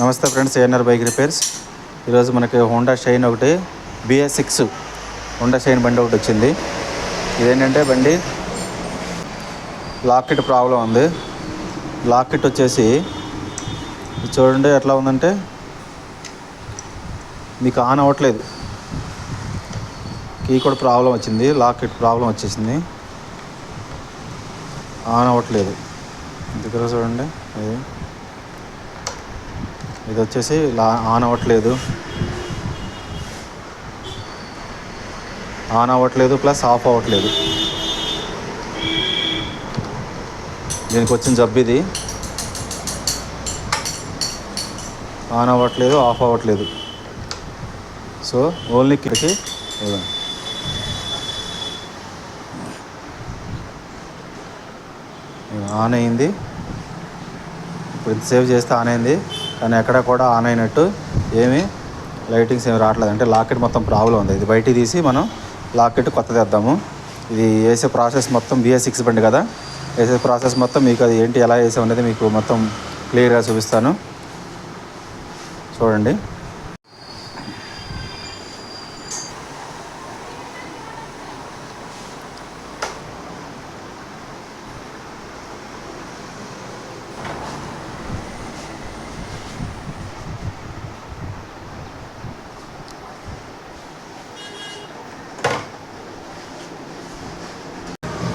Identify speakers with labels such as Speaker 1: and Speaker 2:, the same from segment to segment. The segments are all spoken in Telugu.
Speaker 1: నమస్తే ఫ్రెండ్స్ ఏఎన్ఆర్ బైక్ రిపేర్స్. ఈరోజు మనకి హోండా షైన్ ఒకటి బిఎస్ సిక్స్ హోండా షైన్ బండి ఒకటి వచ్చింది. ఇదేంటంటే బండి లాకెట్ ప్రాబ్లం ఉంది. లాకెట్ వచ్చేసి ఇది చూడండి ఎట్లా ఉందంటే మీకు ఆన్ అవ్వట్లేదు. కీ కూడా ప్రాబ్లం వచ్చింది లాకెట్ ప్రాబ్లం వచ్చేసింది. ఆన్ అవ్వట్లేదు. దగ్గర చూడండి అది ఇది వచ్చేసి లా ఆన్ అవ్వట్లేదు ఆన్ అవ్వట్లేదు ప్లస్ ఆఫ్ అవ్వట్లేదు. దీనికి వచ్చిన జబ్బు ఇది ఆన్ అవ్వట్లేదు ఆఫ్ అవ్వట్లేదు. సో ఓన్లీ కిటికీ ఇవ్వండి. ఆన్ అయింది. ఇప్పుడు సేవ్ చేస్తే ఆన్ అయింది. కానీ ఎక్కడ కూడా ఆన్ అయినట్టు ఏమీ లైటింగ్స్ ఏమి రావట్లేదు. అంటే లాకెట్ మొత్తం ప్రాబ్లం ఉంది. ఇది బయటికి తీసి మనం లాకెట్ కొత్తది వేద్దాము. ఇది వేసే ప్రాసెస్ మొత్తం బిఎస్ సిక్స్ బండి కదా. వేసే ప్రాసెస్ మొత్తం మీకు అది ఏంటి ఎలా వేసాం అనేది మీకు మొత్తం క్లియర్గా చూపిస్తాను. చూడండి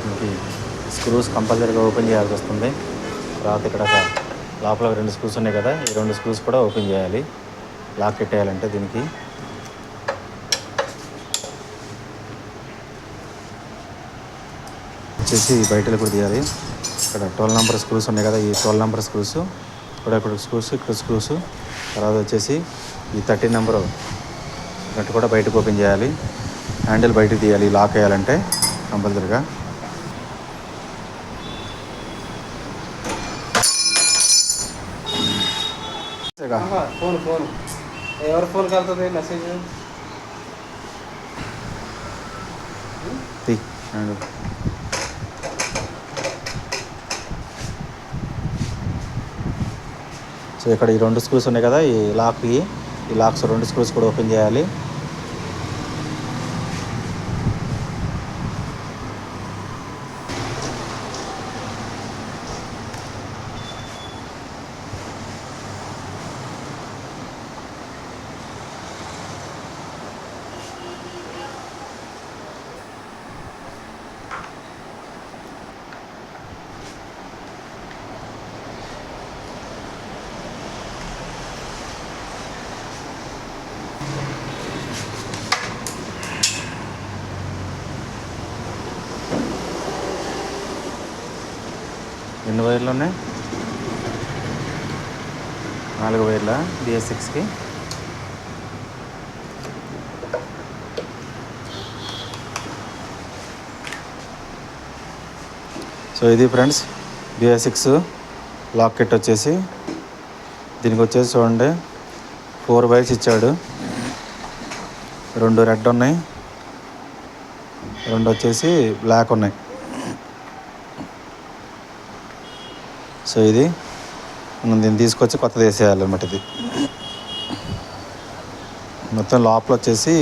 Speaker 1: మనకి స్క్రూస్ కంపల్సరీగా ఓపెన్ చేయాల్సి వస్తుంది. తర్వాత ఇక్కడ ఒక లోపల రెండు స్క్రూస్ ఉన్నాయి కదా ఈ రెండు స్క్రూస్ కూడా ఓపెన్ చేయాలి. లాక్ పెట్టేయాలంటే దీనికి. వచ్చేసి బయటలో కూడా తీయాలి. ఇక్కడ ట్వెల్వ్ నెంబర్ స్క్రూస్ ఉన్నాయి కదా ఈ ట్వెల్వ్ నెంబర్ స్క్రూస్ ఇక్కడ ఇక్కడ స్క్రూస్ ఇక్కడ స్క్రూస్ తర్వాత వచ్చేసి ఈ థర్టీన్ నెంబర్. నట్టు కూడా బయటకు ఓపెన్ చేయాలి. హ్యాండిల్ బయటకు తీయాలి లాక్ వేయాలంటే కంపల్సరీగా.
Speaker 2: Phone phone. ఎవరి ఫోన్ కలుతుంది? మెసేజ్.
Speaker 1: సో ఇక్కడ ఈ రెండు స్క్రూస్ ఉన్నాయి కదా ఈ లాక్కి ఈ లాక్స్ రెండు స్క్రూస్ కూడా ఓపెన్ చేయాలి. ఎన్ని వైర్లు ఉన్నాయి. నాలుగు వైర్ల? బిఎస్ సిక్స్కి. సో ఇది friends BS six lock kit వచ్చేసి. దీనికి వచ్చేసి చూడండి ఫోర్ వైర్స్ ఇచ్చాడు. రెండు రెడ్ ఉన్నాయి. రెండు వచ్చేసి బ్లాక్ ఉన్నాయి. సో ఇది మనం దీన్ని తీసుకొచ్చి కొత్తది వేసేయాలన్నమాట ఇది. మొత్తం లోపల వచ్చేసి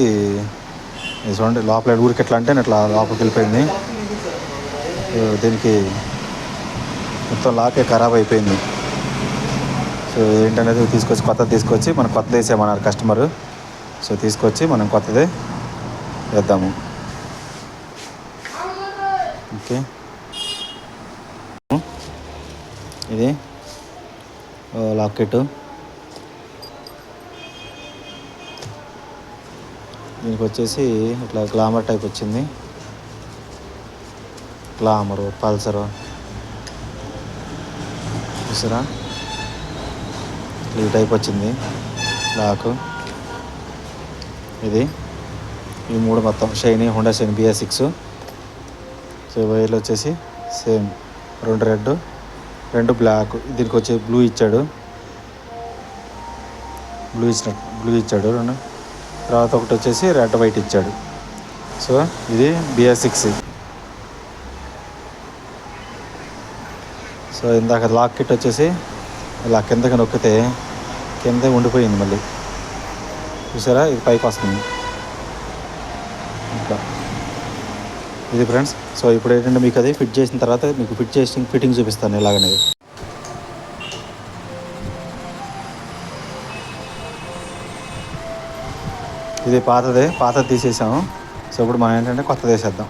Speaker 1: చూడండి లోపల ఊరికి ఎట్లా అంటే ఇట్లా లోపలికి వెళ్ళిపోయింది. దీనికి మొత్తం లాకే ఖరాబ్ అయిపోయింది. సో ఏంటనేది తీసుకొచ్చి కొత్తది తీసుకొచ్చి మనం కొత్తది వేసామన్నారు కస్టమర్. సో తీసుకొచ్చి మనం కొత్తది వేద్దాము. ఓకే. ఇది. లాకెట్ దీనికి వచ్చేసి ఇట్లా గ్లామర్ టైప్ వచ్చింది. Glamour pulsar. చూసారా? ఈ టైప్ వచ్చింది. లాక్. ఇది. ఈ మూడు మొత్తం shiny Honda shine BS six. So వైర్లు వచ్చేసి సేమ్. రెండు రెడ్ రెండు బ్లాక్ దీనికి వచ్చి బ్లూ ఇచ్చాడు. బ్లూ ఇచ్చిన బ్లూ ఇచ్చాడు రెండు. తర్వాత ఒకటి వచ్చేసి రెడ్ వైట్ ఇచ్చాడు. సో ఇది బిఆర్ సిక్స్ సో ఇందాక లాక్ కిట్ వచ్చేసి ఇలా కిందకి నొక్కితే కింద ఉండిపోయింది మళ్ళీ. చూసారా? ఇది పైకి వస్తుంది. ఇంకా ఇది ఫ్రెండ్స్ సో ఇప్పుడు ఏంటంటే మీకు అది ఫిట్ చేసిన తర్వాత మీకు ఫిట్ చేసి ఫిట్టింగ్ చూపిస్తాను ఇలాగనేది. ఇది పాతదే పాతది తీసేసాము. సో ఇప్పుడు మనం ఏంటంటే కొత్తది వేసేద్దాం.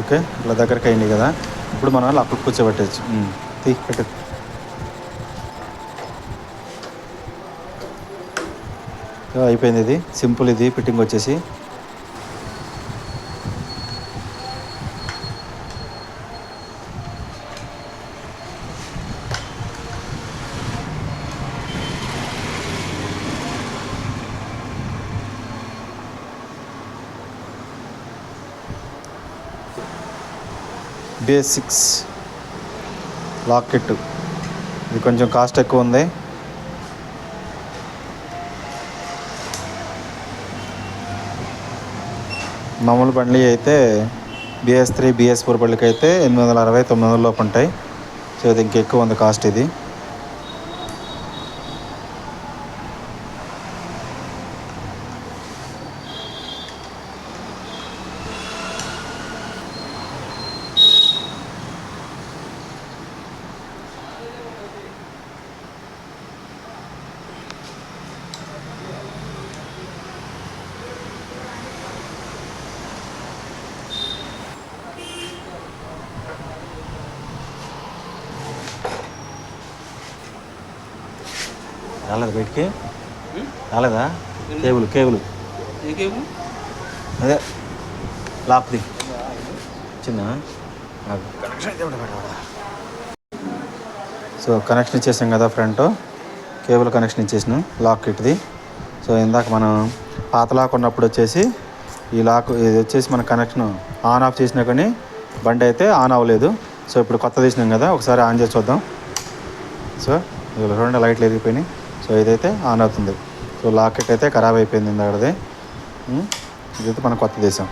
Speaker 1: ఓకే ఇలా దగ్గరికి అయింది కదా. ఇప్పుడు మనం అప్పుడు కూర్చోబెట్టచ్చు తీసి తీ అయిపోయింది ఇది. సింపుల్ ఇది ఫిట్టింగ్ వచ్చేసి. బేసిక్స్ లాకెట్ ఇది కొంచెం కాస్ట్ ఎక్కువ ఉంది. మామూలు బండ్లు అయితే బిఎస్ త్రీ బిఎస్ ఫోర్ బండ్లకి అయితే ఎనిమిది వందల అరవై తొమ్మిది వందల లోపు ఉంటాయి. సో ఇది ఇంకెక్కువ ఉంది కాస్ట్ ఇది. రాలేదు బయటికి? రాలేదా? Cable cable. అదే లాక్ది చిన్న? సో కనెక్షన్ ఇచ్చేసాం కదా ఫ్రంట్ కేబుల్ కనెక్షన్ ఇచ్చేసినాం లాక్ ఇట్ది సో ఇందాక మనం పాత లాక్ ఉన్నప్పుడు వచ్చేసి ఈ లాక్ ఇది వచ్చేసి మన కనెక్షన్ ఆన్ ఆఫ్ చేసినా కానీ బండి అయితే ఆన్ అవ్వలేదు. సో ఇప్పుడు కొత్త తీసినాం కదా ఒకసారి ఆన్ చేసి చూద్దాం. సో రెండు లైట్లు ఎరిగిపోయినాయి సో ఇదైతే ఆన్ అవుతుంది. సో లాకెట్ అయితే ఖరాబ్ అయిపోయింది అక్కడది ఇదైతే మనం కొత్త దేశం.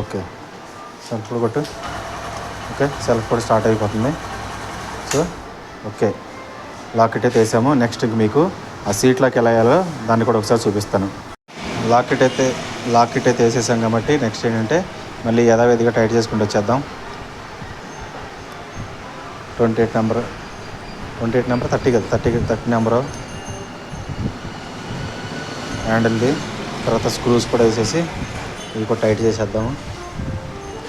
Speaker 1: ఓకే. సెల్ఫ్ కూడా కొట్టు. ఓకే సెల్ఫ్ కూడా స్టార్ట్ అయిపోతుంది. So okay. లాకెట్ అయితే వేసాము. నెక్స్ట్ ఇంక మీకు ఆ సీట్లోకి ఎలా వేయాలో దాన్ని కూడా ఒకసారి చూపిస్తాను. లాకెట్ అయితే లాకెట్ అయితే వేసేసాం కాబట్టి నెక్స్ట్ ఏంటంటే మళ్ళీ యథావిధిగా టైట్ చేసుకుంటూ వచ్చేద్దాం. Twenty eight number. Twenty eight number thirty కదా థర్టీ థర్టీ నెంబరు. హ్యాండిల్ది తర్వాత స్క్రూస్ కూడా వేసేసి ఇవి కూడా టైట్ చేసేద్దాము.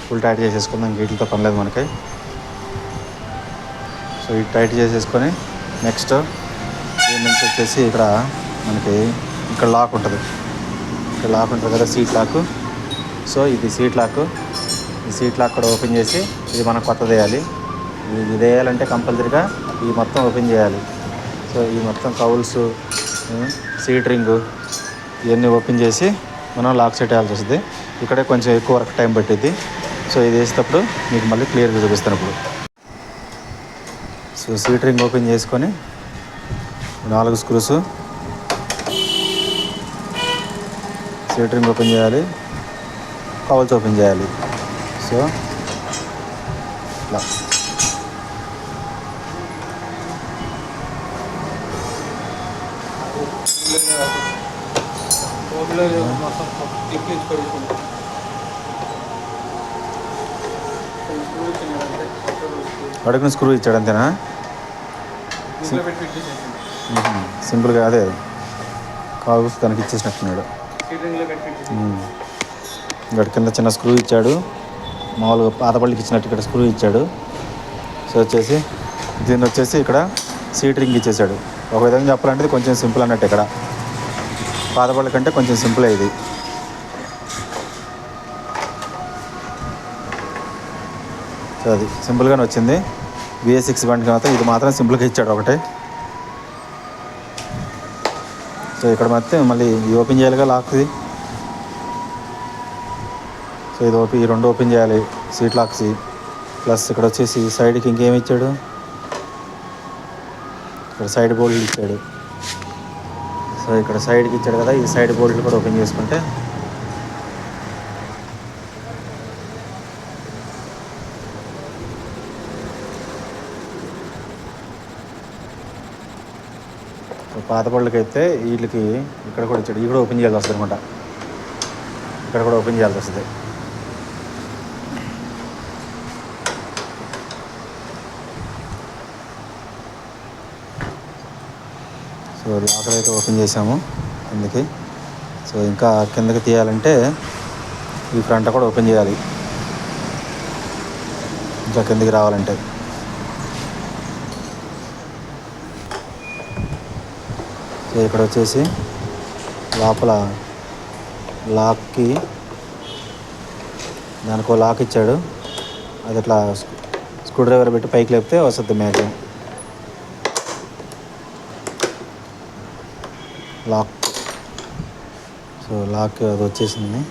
Speaker 1: ఫుల్ టైట్ చేసేసుకుందాం వీటితో పనిలేదు మనకి. సో ఇది టైట్ చేసేసుకొని నెక్స్ట్ దీని నుంచి వచ్చేసి ఇక్కడ మనకి ఇక్కడ లాక్ ఉంటుంది. ఇక్కడ లాక్ ఉంటుంది కదా సీట్ లాక్. సో ఇది సీట్ లాక్. ఈ సీట్ లాక్ కూడా ఓపెన్ చేసి ఇది మనం కొత్తది వేయాలి. ఇది వేయాలంటే కంపల్సరీగా ఈ మొత్తం ఓపెన్ చేయాలి. సో ఈ మొత్తం కౌల్స్ సీట్ రింగ్ ఇవన్నీ ఓపెన్ చేసి మనం లాక్ సెట్ వేయాల్సి వస్తుంది. ఇక్కడే కొంచెం ఎక్కువ వర్క్ టైం పట్టిద్ది. సో ఇది వేసేటప్పుడు మీకు మళ్ళీ క్లియర్గా చూపిస్తాను ఇప్పుడు. సో సీట్ రింగ్ ఓపెన్ చేసుకొని నాలుగు స్క్రూస్ సీట్ రింగ్ ఓపెన్ చేయాలి. కవల్స్ ఓపెన్ చేయాలి. సో
Speaker 2: ఇలా. మొత్తం
Speaker 1: అడుగున స్క్రూ ఇచ్చాడు అంతేనా. సింపుల్గా అదే. కావచ్చు తనకి ఇచ్చేసినట్టున్నాడు. ఇక్కడ కింద చిన్న స్క్రూ ఇచ్చాడు. మామూలుగా పాత పళ్ళకి ఇచ్చినట్టు ఇక్కడ స్క్రూ ఇచ్చాడు. సో వచ్చేసి దీన్ని వచ్చేసి ఇక్కడ సీట్ రింగ్ ఇచ్చేసాడు. ఒక విధంగా చెప్పాలంటే కొంచెం సింపుల్ అన్నట్టు ఇక్కడ. పాత పళ్ళ కంటే కొంచెం సింపుల్ ఇది సో అది సింపుల్గానే వచ్చింది. బిఎస్ సిక్స్ బండికి మాత్రం ఇది మాత్రం సింపుల్గా ఇచ్చాడు ఒకటే. సో ఇక్కడ మాత్రం మళ్ళీ ఇది ఓపెన్ చేయాలిగా లాక్ది. సో ఇది ఓపెన్ ఈ రెండు ఓపెన్ చేయాలి సీట్ లాక్స్. ప్లస్ ఇక్కడ వచ్చేసి సైడ్కి ఇంకేమి ఇచ్చాడు? ఇక్కడ సైడ్ బోల్డ్ ఇచ్చాడు. సో ఇక్కడ సైడ్కి ఇచ్చాడు కదా ఈ సైడ్ బోర్డులు కూడా ఓపెన్ చేసుకుంటే. పాత బళ్ళకైతే వీళ్ళకి ఇక్కడ కూడా ఇచ్చాడు ఇక్కడ ఓపెన్ చేయాల్సి వస్తుంది అనమాట ఇక్కడ కూడా ఓపెన్ చేయాల్సి వస్తుంది. సో లాకర్ అయితే ఓపెన్ చేసాము కిందకి. సో ఇంకా కిందకి తీయాలంటే ఈ ఫ్రంట్ కూడా ఓపెన్ చేయాలి. ఇంకా కిందకి రావాలంటే. సో ఇక్కడ వచ్చేసి లోపల లాక్కి దానికి లాక్ ఇచ్చాడు. అది ఇట్లా స్క్రూ డ్రైవర్ పెట్టి పైకి లేపితే వస్తుంది మ్యాక్సిమం లాక్. సో లాక్ అది వచ్చేసింది.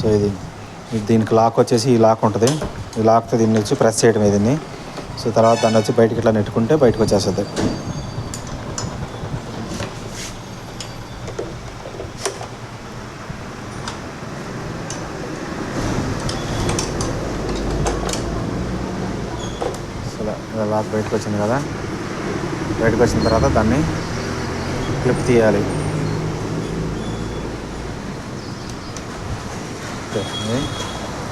Speaker 1: సో ఇది దీనికి లాక్ వచ్చేసి ఈ లాక్ ఉంటుంది. ఈ లాక్తో దీన్ని వచ్చి ప్రెస్ చేయడం దీన్ని. సో తర్వాత దాన్ని వచ్చి బయటకి ఇట్లా నెట్టుకుంటే బయటకు వచ్చేస్తుంది సో ఇలా లాక్ బయటకు వచ్చింది కదా. బయటకు వచ్చిన తర్వాత దాన్ని క్లిప్ తీయాలి.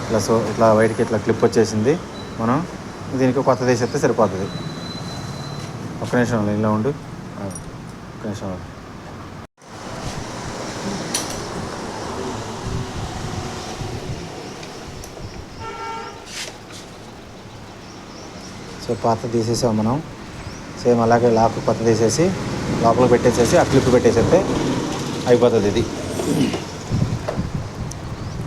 Speaker 1: ఇట్లా సో ఇట్లా బయటికి ఇట్లా క్లిప్ వచ్చేసింది. మనం దీనికి కొత్త తీసేస్తే సరిపోతుంది. ఒక్క నిమిషం ఇలా ఉండు. ఆ, ఒక్క నిమిషం. సో పాత తీసేసాం మనం. సేమ్ అలాగే లాక్ కొత్త తీసేసి లోపల పెట్టేసేసి ఆ క్లిప్ పెట్టేసేస్తే అయిపోతుంది ఇది.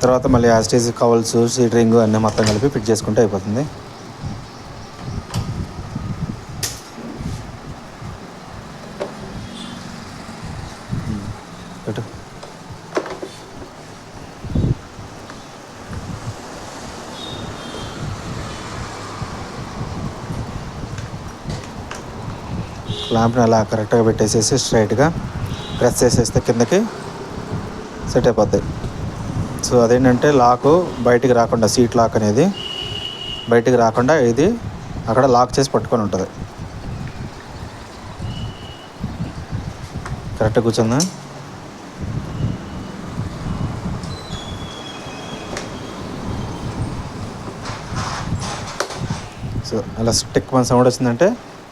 Speaker 1: తర్వాత మళ్ళీ యాస్టేజ్ కవల్స్ సీట్ రింగ్ అన్నీ మొత్తం కలిపి ఫిట్ చేసుకుంటే అయిపోతుంది పెట్టు ల్యాంప్ని అలా కరెక్ట్గా పెట్టేసేసి స్ట్రైట్గా ప్రెస్ చేసేస్తే కిందకి సెట్ అయిపోద్ది. సో అదేంటంటే లాకు బయటికి రాకుండా సీట్ లాక్ అనేది బయటికి రాకుండా ఇది అక్కడ లాక్ చేసి పట్టుకొని ఉంటుంది. కరెక్ట్గా కూర్చుందా? సో అలా స్టిక్ మన సౌండ్ వచ్చిందంటే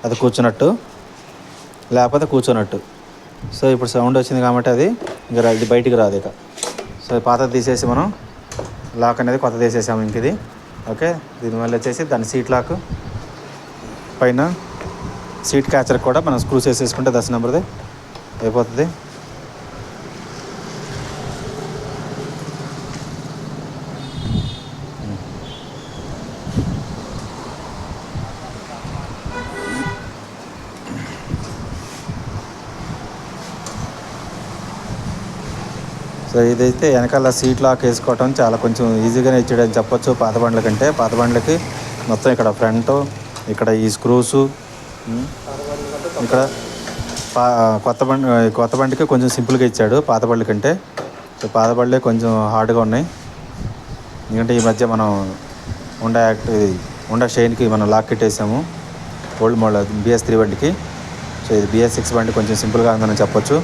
Speaker 1: అది కూర్చున్నట్టు. లేకపోతే కూర్చోనట్టు. సో ఇప్పుడు సౌండ్ వచ్చింది కాబట్టి అది ఇంకా రా- ఇది బయటికి రాదు ఇక. సో పాత తీసేసి మనం లాక్ అనేది కొత్త తీసేసాము ఇంక ఇది. ఓకే? దీనివల్ల వచ్చేసి దాని సీట్ లాక్ పైన సీట్ క్యాచర్ కూడా మనం స్క్రూస్ వేసేసుకుంటే దశ నెంబర్ది అయిపోతుంది. సో ఇదైతే వెనకాల సీట్ లాక్ వేసుకోవటం చాలా కొంచెం ఈజీగానే ఇచ్చాడని చెప్పొచ్చు పాత బండ్ల కంటే. పాత బండ్లకి మొత్తం ఇక్కడ ఫ్రంట్ ఇక్కడ ఈ స్క్రూసు ఇక్కడ పా కొత్త బండి కొత్త బండికి కొంచెం సింపుల్గా ఇచ్చాడు పాత బండ్ల కంటే. సో పాత బండ్లే కొంచెం హార్డ్గా ఉన్నాయి. ఎందుకంటే ఈ మధ్య మనం ఉండా యాక్ట్ ఇది ఉండా షైన్కి మనం లాక్ కట్టేసాము ఓల్డ్ మోడల్ బిఎస్ త్రీ బండికి సో ఇది బిఎస్ సిక్స్ బండి కొంచెం సింపుల్గా ఉందని చెప్పొచ్చు.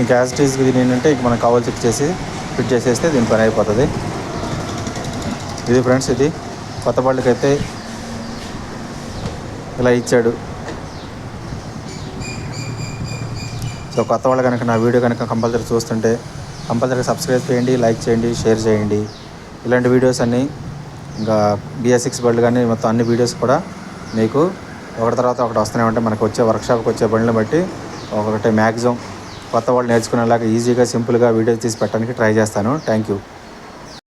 Speaker 1: ఇంకా యాజ్ ఇట్ ఈస్ ఇది ఏంటంటే ఇంక మనం కావాల్సి చేసి ఫిట్ చేసేస్తే దీని పని అయిపోతుంది. ఇది ఫ్రెండ్స్ ఇది కొత్త బండికి అయితే ఇలా ఇచ్చాడు. సో కొత్త వాళ్ళు కనుక నా వీడియో కనుక కంపల్సరీ చూస్తుంటే కంపల్సరీ సబ్స్క్రైబ్ చేయండి లైక్ చేయండి షేర్ చేయండి. ఇలాంటి వీడియోస్ అన్నీ ఇంకా బిఎస్ సిక్స్ బండ్లు కానీ మొత్తం అన్ని వీడియోస్ కూడా మీకు ఒకటి తర్వాత ఒకటి వస్తూనే ఉంటాయి. మనకు వచ్చే వర్క్షాప్కి వచ్చే బండ్లు బట్టి ఒకటి మ్యాక్సిమం కొత్త వాళ్ళు నేర్చుకునేలాగా ఈజీగా సింపుల్గా వీడియో తీసి పెట్టడానికి ట్రై చేస్తాను. Thank you